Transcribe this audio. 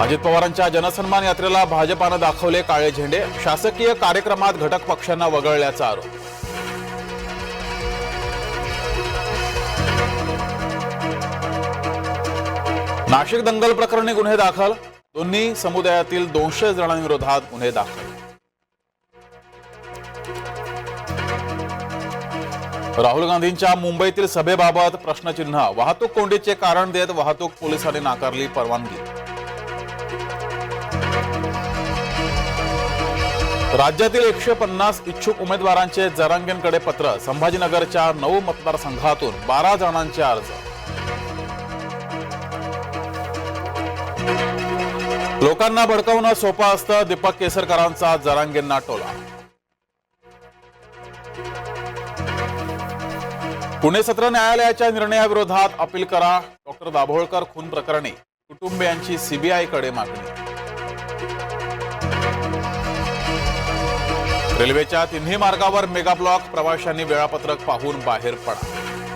अजित पवारांच्या जनसन्मान यात्रेला भाजपानं दाखवले काळे झेंडे. शासकीय कार्यक्रमात घटक पक्षांना वगळल्याचा आरोप. नाशिक दंगल प्रकरणी गुन्हे दाखल. दोन्ही समुदायातील दोनशे जणांविरोधात गुन्हे दाखल. राहुल गांधींच्या मुंबईतील सभेबाबत प्रश्नचिन्ह. वाहतूक कोंडीचे कारण देत वाहतूक पोलिसांनी नाकारली परवानगी. राज्यातील एकशे पन्नास इच्छुक उमेदवारांचे जरांगेंकडे पत्र. संभाजीनगरच्या नऊ मतदारसंघातून बारा जणांचे अर्ज. लोकांना भडकवणं सोपं असतं. दीपक केसरकरांचा जरांगेंना टोला. पुणे सत्र न्यायालयाच्या निर्णयाविरोधात अपील करा. डॉक्टर दाभोळकर खून प्रकरणी. कुटुंबियांची सीबीआयकडे मागणी. रेल्वेच्या तिन्ही मार्गावर मेगा ब्लॉक प्रवाशांनी वेळापत्रक पाहून बाहेर पडा.